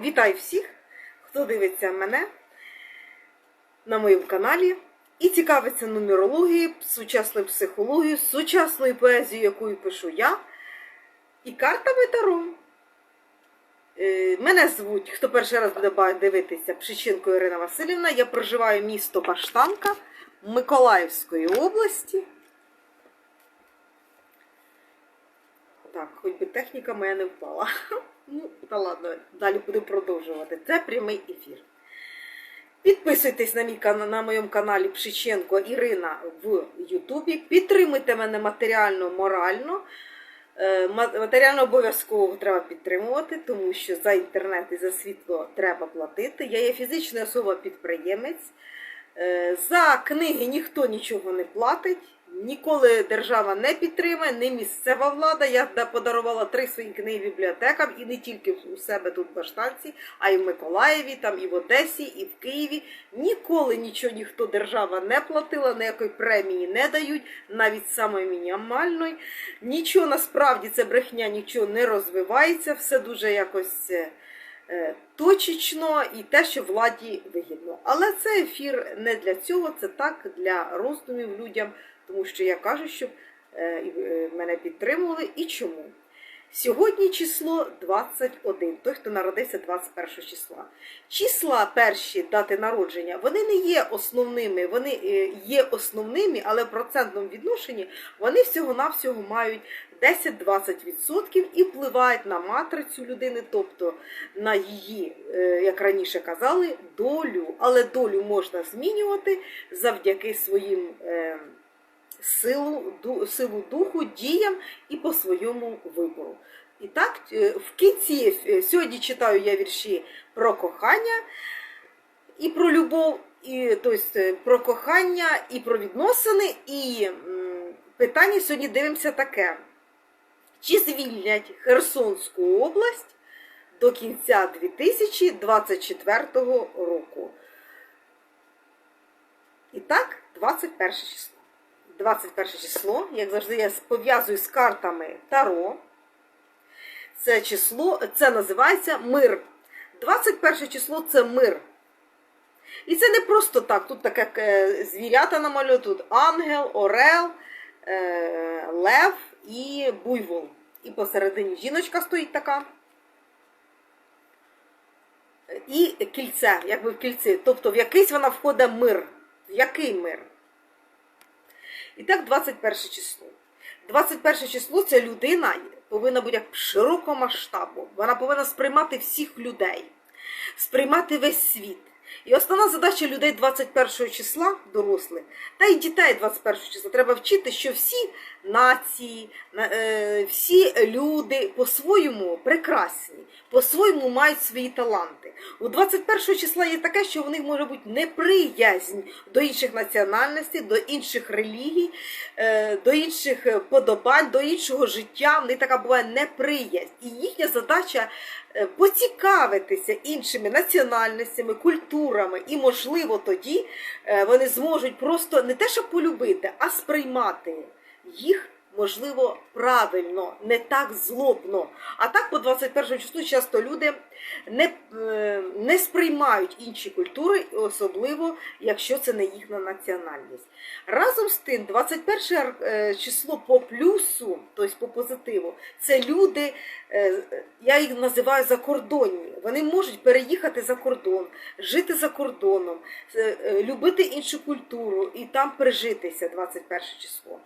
Вітаю всіх, хто дивиться мене на моєму каналі і цікавиться нумерологією, сучасною психологією, сучасною поезією, якою пишу я, і картами Таро. Е, Мене звуть, хто перший раз буде дивитися, Пшиченко Ірина Васильівна. Я проживаю місто Баштанка Миколаївської області. Так, хоч би техніка моя не впала. Ну, та ладно, далі буду продовжувати. Це прямий ефір. Підписуйтесь на мій на моєму каналі Пшиченко Ірина в Ютубі. Підтримуйте мене матеріально, морально. Е, Матеріально обов'язково треба підтримувати, тому що за інтернет і за світло треба платити. Я є фізична особа-підприємець. Е, За книги ніхто нічого не платить. Ніколи держава не підтримує, не місцева влада. Я подарувала три свої книги бібліотекам і не тільки у себе тут в Баштанці, а й в Миколаєві, там і в Одесі, і в Києві. Ніколи нічого ніхто держава не платила, ніякої премії не дають, навіть самої мінімальної. Нічого насправді це брехня, нічого не розвивається, все дуже якось. е, е, Точечно і те, що владі вигідно. Але це ефір не для цього, це так для роздумів людям, тому що я кажу, щоб е, е, мене підтримували і чому. Сьогодні число 21, той, хто народився 21 числа. Числа перші дати народження, вони не є основними, вони е, є основними, але в процентному відношенні вони всього-навсього мають 10-20% і впливають на матрицю людини, тобто на її, як раніше казали, долю. Але долю можна змінювати завдяки своїм силу, силу духу, діям і по своєму вибору. І так, е, в кінці е, сьогодні читаю я вірші про кохання і про любов, і тобто, е, про кохання і про відносини. І питання сьогодні дивимося таке: чи звільнять Херсонську область до кінця 2024 року? І так, 21 число. 21 число, як завжди, я пов'язую з картами Таро. Це число, це називається мир. 21 число це мир. І це не просто так. Тут таке е, звірята намалюють, тут ангел, орел, е, лев і буйвол. І посередині жіночка стоїть така. І кільце, якби в кільці. Тобто в якийсь вона входить мир. В який мир? І так, 21 число. 21 число це людина повинна бути як широкого масштабу. Вона повинна сприймати всіх людей, сприймати весь світ. І основна задача людей 21 числа, дорослих, та й дітей 21 числа, треба вчити, що всі нації, е, всі люди по-своєму прекрасні, по-своєму мають свої таланти. У 21 числа є таке, що в них може бути неприязнь до інших національностей, до інших релігій, е, до інших подобань, до іншого життя. В них така буває неприязнь. І їхня задача поцікавитися іншими національностями, культурами, і, можливо, тоді е, вони зможуть просто не те, щоб полюбити, а сприймати їх. Можливо, правильно, не так злобно. А так по 21 числу часто люди не, е, не сприймають інші культури, особливо якщо це не їхня національність. Разом з тим, 21 е, число по плюсу, тобто по позитиву, це люди, е, я їх називаю закордонні. Вони можуть переїхати за кордон, жити за кордоном, любити іншу культуру і там прижитися 21 число.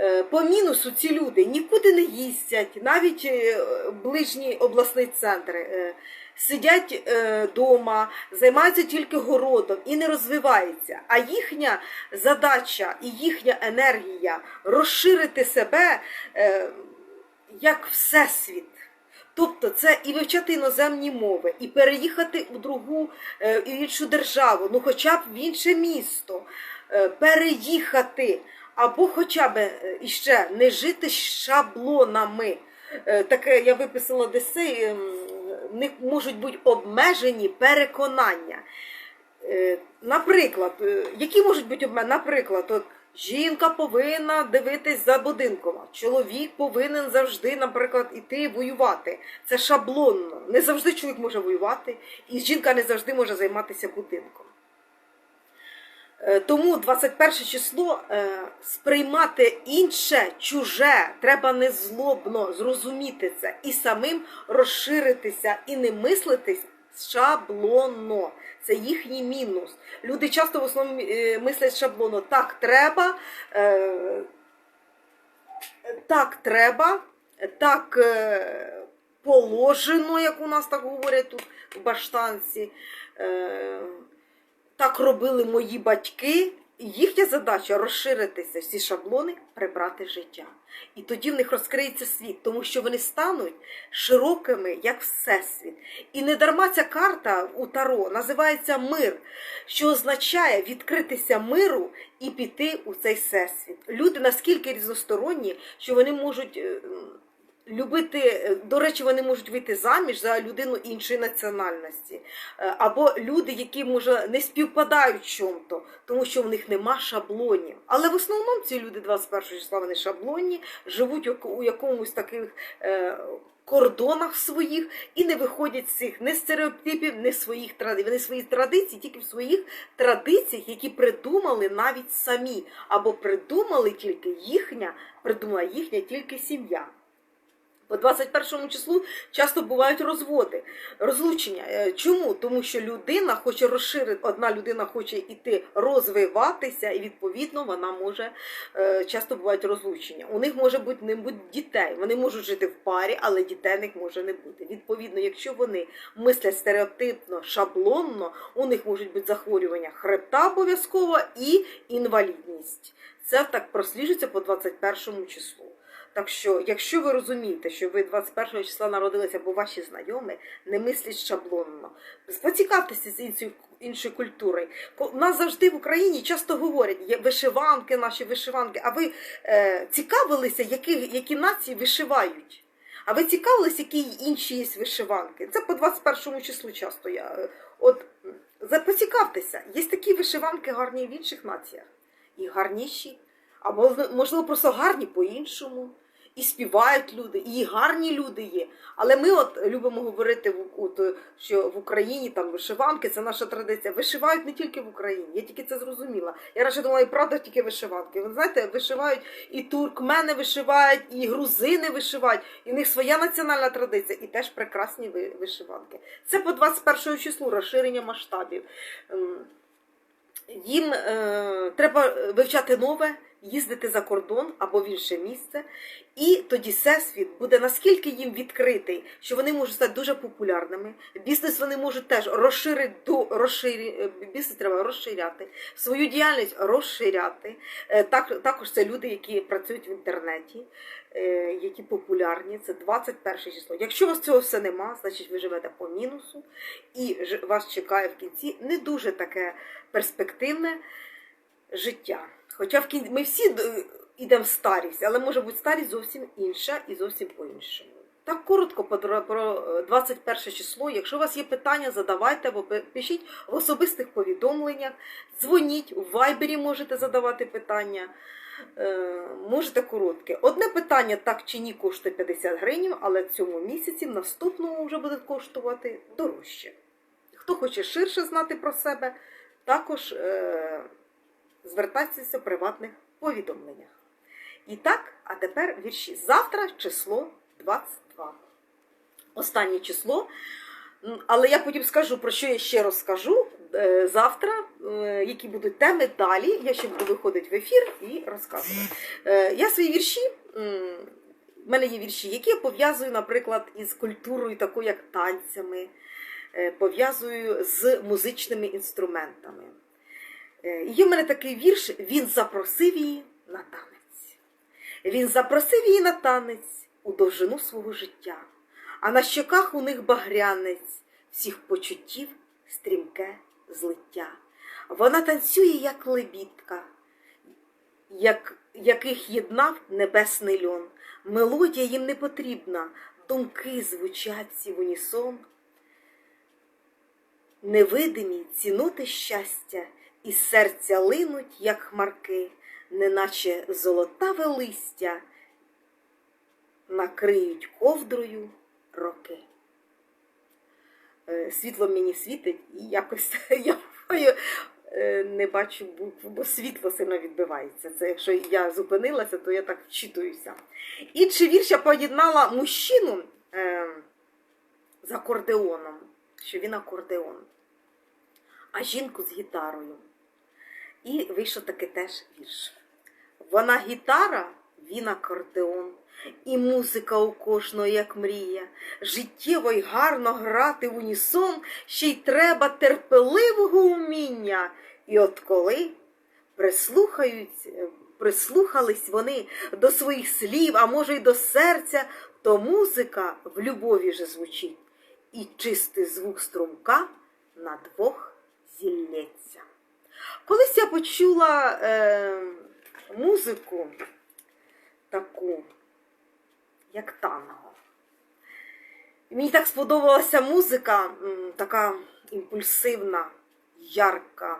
Е, По мінусу ці люди нікуди не їздять, навіть е, ближні обласні центри. е, Сидять вдома, займаються тільки городом і не розвиваються. А їхня задача і їхня енергія розширити себе як всесвіт. Тобто це і вивчати іноземні мови, і переїхати в другу в іншу державу, ну хоча б в інше місто, переїхати, або хоча б е, іще не жити шаблонами. Е, Таке я виписала десь них можуть бути обмежені переконання. Е, Наприклад, які можуть бути обмежені? Наприклад, от Жінка повинна дивитись за будинком. Чоловік повинен завжди, наприклад, іти воювати. Це шаблонно. Не завжди чоловік може воювати, і жінка не завжди може займатися будинком. Е, Тому 21 число е, сприймати інше, чуже, треба незлобно зрозуміти це і самим розширитися і не мислитись шаблонно. Це їхній мінус. Люди часто в основному е, мислять шаблонно. Так треба, так треба, так положено, як у нас так говорять тут в баштанці. Так робили мої батьки. Їхня задача розширитися, всі шаблони, прибрати життя. І тоді в них розкриється світ, тому що вони стануть широкими, як всесвіт. І не дарма ця карта у Таро називається мир, що означає відкритися миру і піти у цей всесвіт. Люди наскільки різносторонні, що вони можуть. Любити, е, до речі, вони можуть вийти заміж за людину іншої національності. Е, Або люди, які може не співпадають чому-то, тому що в них нема шаблонів. Але в основному ці люди 21 числа вони шаблонні, живуть у якомусь таких е, кордонах своїх і не виходять з цих не стереотипів, не своїх традицій. Вони свої традиції тільки в своїх традиціях, які придумали навіть самі, або придумали тільки їхня, придумала їхня тільки сім'я. По 21 числу часто бувають розводи, розлучення. Е, Чому? Тому що людина хоче розширити, одна людина хоче йти розвиватися, і відповідно вона може е, часто бувають розлучення. У них може бути не бути дітей. Вони можуть жити в парі, але дітей них може не бути. Відповідно, якщо вони мислять стереотипно, шаблонно, у них можуть бути захворювання хребта обов'язково і інвалідність. Це так просліджується по 21 числу. Так що, якщо ви розумієте, що ви 21 числа народилися, бо ваші знайомі не мислять шаблонно, поцікавтеся з іншою, іншою культурою. У нас завжди в Україні часто говорять, є вишиванки, наші вишиванки. А ви е, цікавилися, які, які нації вишивають? А ви цікавились, які інші є вишиванки? Це по 21 числу часто я. е, От поцікавтеся, є такі вишиванки гарні в інших націях, і гарніші. Або можливо просто гарні по-іншому. І співають люди, і гарні люди є. Але ми от любимо говорити, що в Україні там вишиванки, це наша традиція. Вишивають не тільки в Україні, я тільки це зрозуміла. Я раніше думала, і правда тільки вишиванки. Ви знаєте, вишивають і туркмени вишивають, і грузини вишивають, і в них своя національна традиція, і теж прекрасні вишиванки. Це по 21 числу розширення масштабів. Ем, їм е, треба вивчати нове, їздити за кордон або в інше місце, і тоді всесвіт буде наскільки їм відкритий, що вони можуть стати дуже популярними. Бізнес вони можуть теж розширити до розширі, бізнес треба розширяти, свою діяльність розширяти. Е, Так, також це люди, які працюють в інтернеті, е, які популярні. Це 21 число. Якщо у вас цього все нема, значить ви живете по мінусу, і вас чекає в кінці не дуже таке перспективне життя. Хоча в кінці ми всі е, йдемо в старість, але може бути старість зовсім інша і зовсім по-іншому. Так коротко про про, е, 21 число. Якщо у вас є питання, задавайте або пишіть в особистих повідомленнях, дзвоніть, у вайбері можете задавати питання. Е, можете коротке. Одне питання так чи ні коштує 50 гривень, але в цьому місяці, в наступному вже буде коштувати дорожче. Хто хоче ширше знати про себе, також е, звертайтеся в приватних повідомленнях. І так, а тепер вірші. Завтра число 22. Останнє число. Але я потім скажу, про що я ще розкажу е, завтра, е, які будуть теми далі. Я ще буду виходити в ефір і розказувати. Е, Я свої вірші. в мене є вірші, які я пов'язую, наприклад, із культурою, такою як танцями, пов'язую з музичними інструментами. Е, Є в мене такий вірш, він запросив її на танець. Він запросив її на танець у довжину свого життя, а на щоках у них багрянець всіх почуттів стрімке злиття. Вона танцює, як лебідка, як, яких єднав небесний льон. Мелодія їм не потрібна, думки звучать всі в унісон. Невидимі ціноти щастя із серця линуть, як хмарки, неначе золотаве листя, накриють ковдрою роки. Е, Світло мені світить, і якось я е, не бачу букву, бо світло сильно відбивається. Це якщо я зупинилася, то я так вчитуюся. Інший вірш я поєднала мужчину е, з акордеоном, що він акордеон, а жінку з гітарою. І вийшов таки теж вірш. Вона гітара, він акордеон, і музика у кожного, як мрія. Життєво й гарно грати в унісон, ще й треба терпеливого уміння. І от коли прислухають, прислухались вони до своїх слів, а може й до серця, то музика в любові же звучить, і чистий звук струмка на двох зілється. Колись я почула е, музику таку, як танго. Мені так сподобалася музика, така імпульсивна, ярка,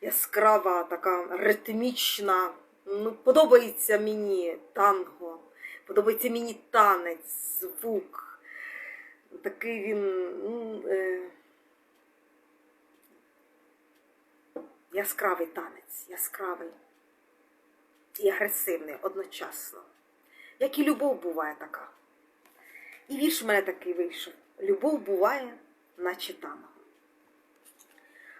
яскрава, така ритмічна. Ну, подобається мені танго, подобається мені танець, звук. Такий він. ну, е, яскравий танець, яскравий і агресивний одночасно. Як і любов буває така. І вірш в мене такий вийшов. Любов буває, наче танго.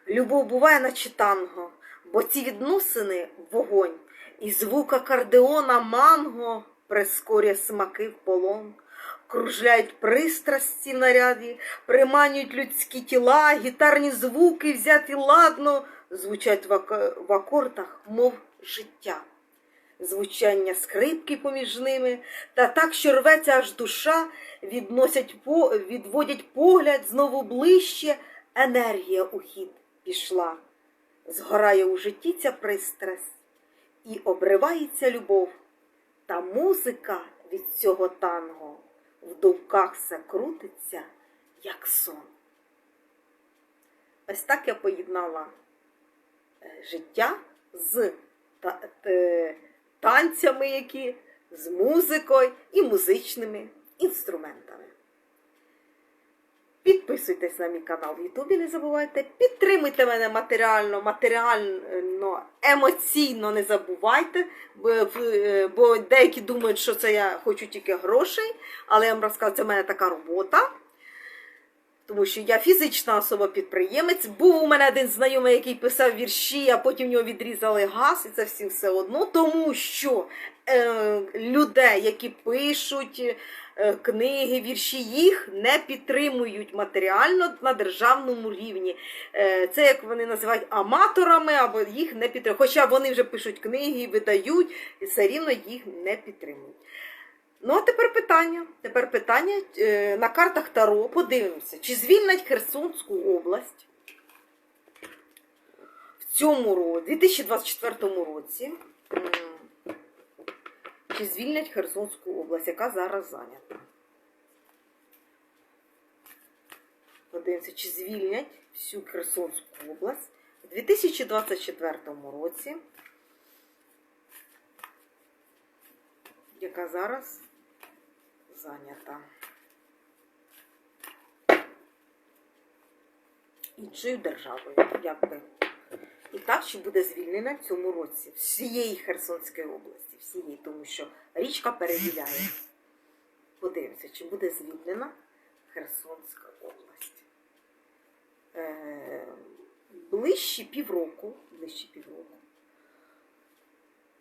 Любов буває, наче танго, бо ці відносини вогонь, і звук акордеона манго прискорює смаки в полон. Кружляють пристрасті наряді, приманюють людські тіла, гітарні звуки взяті ладно, звучать в ак- в акордах, мов життя. Звучання скрипки поміж ними, та так, що рветься аж душа, відносять відводять погляд знову ближче, енергія у хід пішла. Згорає у житті ця пристрасть, і обривається любов, та музика від цього танго в думках все крутиться, як сон. Ось так я поєднала життя з танцями, які, з музикою і музичними інструментами. Підписуйтесь на мій канал в Ютубі, не забувайте. Підтримуйте мене матеріально, матеріально, емоційно не забувайте, бо, бо деякі думають, що це я хочу тільки грошей, але я вам розказую, це в мене така робота. Тому що я фізична особа-підприємець. Був у мене один знайомий, який писав вірші, а потім в нього відрізали газ, і це всім все одно. Тому що е, людей, які пишуть е, книги, вірші, їх не підтримують матеріально на державному рівні. Е, це як вони називають аматорами, або їх не підтримують. Хоча вони вже пишуть книги, видають, і все рівно їх не підтримують. Ну, а тепер питання. Тепер питання е, на картах Таро. Подивимося, чи звільнять Херсонську область в цьому році, 2024 році. Чи звільнять Херсонську область, яка зараз зайнята? Подивимося, чи звільнять всю Херсонську область у 2024 році, яка зараз зайнята. Іншою державою, якби. І так, чи буде звільнена в цьому році всієї Херсонської області, всієї, тому що річка перевіряє. Подивимося, чи буде звільнена Херсонська область. Е, ближче півроку, ближче півроку.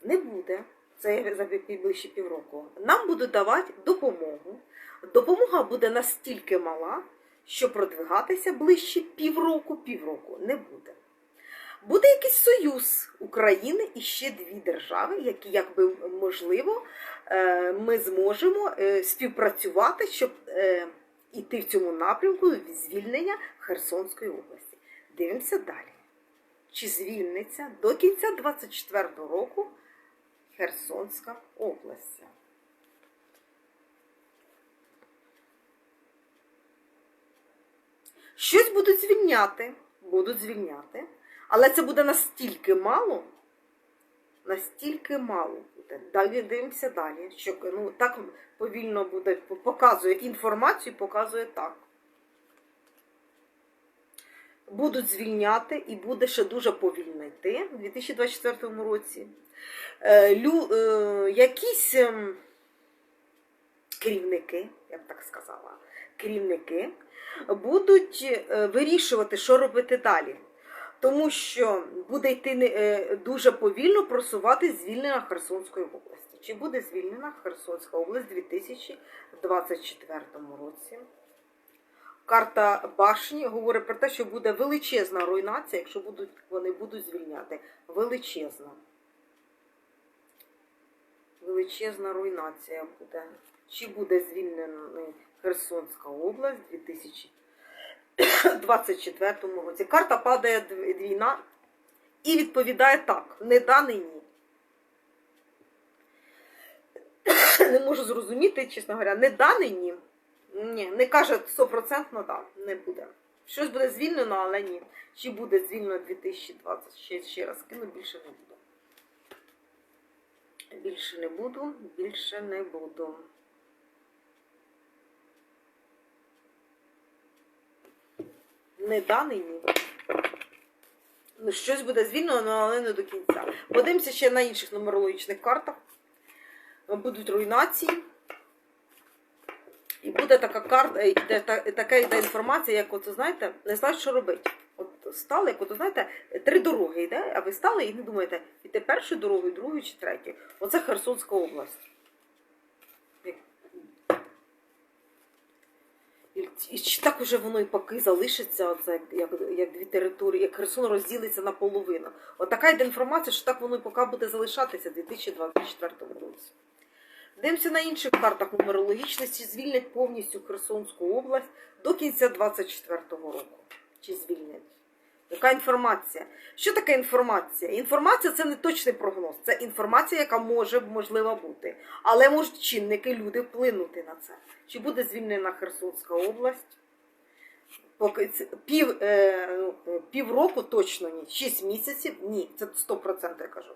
Не буде. Це за ближче півроку. Нам будуть давати допомогу. Допомога буде настільки мала, що продвигатися ближче півроку, півроку не буде. Буде якийсь союз України і ще дві держави, які, якби можливо, е, ми зможемо е, співпрацювати, щоб е, іти в цьому напрямку звільнення Херсонської області. Дивимося далі. Чи звільниться до кінця 2024 року Херсонська область? Щось будуть звільняти, будуть звільняти, але це буде настільки мало, настільки мало буде. Далі дивимося далі. Що ну, так повільно буде, показує інформацію, показує так. Будуть звільняти і буде ще дуже повільно йти у 2024 році. Е, лю, е, якісь ем, керівники, я б так сказала, керівники будуть е, вирішувати, що робити далі. Тому що буде йти дуже повільно просувати звільнення Херсонської області. Чи буде звільнена Херсонська область у 2024 році? Карта башні говорить про те, що буде величезна руйнація, якщо будуть, вони будуть звільняти. Величезна. Величезна руйнація буде. Чи буде звільнена Херсонська область у 2024 році? Карта падає дв- двійна і відповідає так: не да, не ні. Не можу зрозуміти, чесно говоря, не да, не ні. Ні, не каже 100% да, не буде. Щось буде звільнено, але ні. Чи буде звільнено 2020? Ще, раз кину, більше не буду. Більше не буду, більше не буду. Не да, не ні. Ну, щось буде звільнено, але не до кінця. Подивимося ще на інших нумерологічних картах. Будуть руйнації. І буде така карта, йде, та, йде інформація, як от, знаєте, не знають, що робити. От стали, як от, знаєте, три дороги йде, а ви стали і не думаєте, іти першою дорогою, другою чи третьою. Оце Херсонська область. І, і так уже воно і поки залишиться, оце, як, як дві території, як Херсон розділиться на половину. Така йде інформація, що так воно і поки буде залишатися в 2024 році. Дивимося на інших картах нумерологічності, звільнять повністю Херсонську область до кінця 2024 року. Чи звільнять? Яка інформація? Що таке інформація? Інформація це не точний прогноз, це інформація, яка може можлива бути. Але можуть чинники, люди вплинути на це. Чи буде звільнена Херсонська область? Поки це пів, е, ну, півроку точно ні. Шість місяців ні. Це 100% я кажу.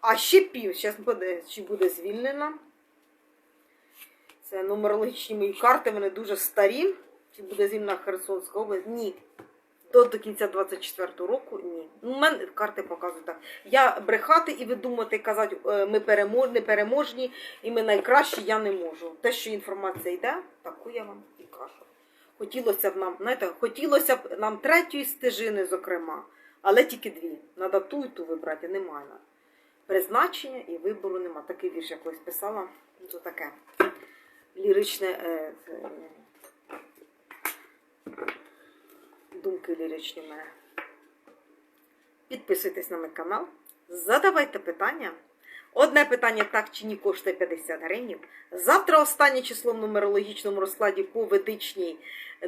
А ще пів, зараз буде, чи буде звільнена. Це нумерологічні мої карти, вони дуже старі. Чи буде звільнена Херсонська область? Ні. До, до кінця 24 року ні. Ну, У мене карти показують так. Я брехати і видумати, казати, е, ми перемож, не переможні і ми найкращі, я не можу. Те, що інформація йде, таку я вам і кажу. Хотілося б нам, знаєте, хотілося б нам третьої стежини, зокрема, але тільки дві. Надо ту і ту вибрати, немає. Призначення і вибору нема. Такий вірш я колись писала. Ну, то таке ліричне. Е, це, думки ліричні мене. Підписуйтесь на мій канал, задавайте питання. Одне питання так чи ні коштує 50 гривень. Завтра останнє число в нумерологічному розкладі по ведичній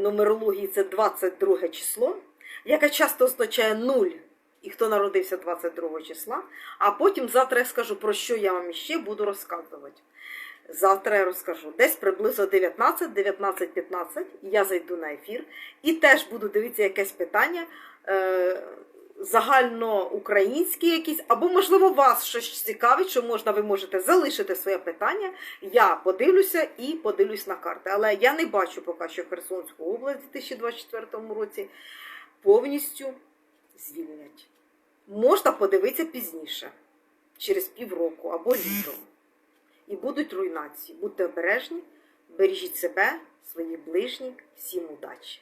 нумерології це 22 число, яке часто означає 0. І хто народився 22 числа. А потім завтра я скажу, про що я вам ще буду розказувати. Завтра я розкажу. Десь приблизно 19, 19-15 я зайду на ефір і теж буду дивитися якесь питання е, загальноукраїнське якісь, або, можливо, вас щось цікавить, що можна, ви можете залишити своє питання. Я подивлюся і подивлюсь на карти. Але я не бачу поки що Херсонську область у 2024 році повністю звільнять. Можна подивитися пізніше, через півроку або літом і будуть руйнації. Будьте обережні, бережіть себе, своїх ближніх, всім удачі!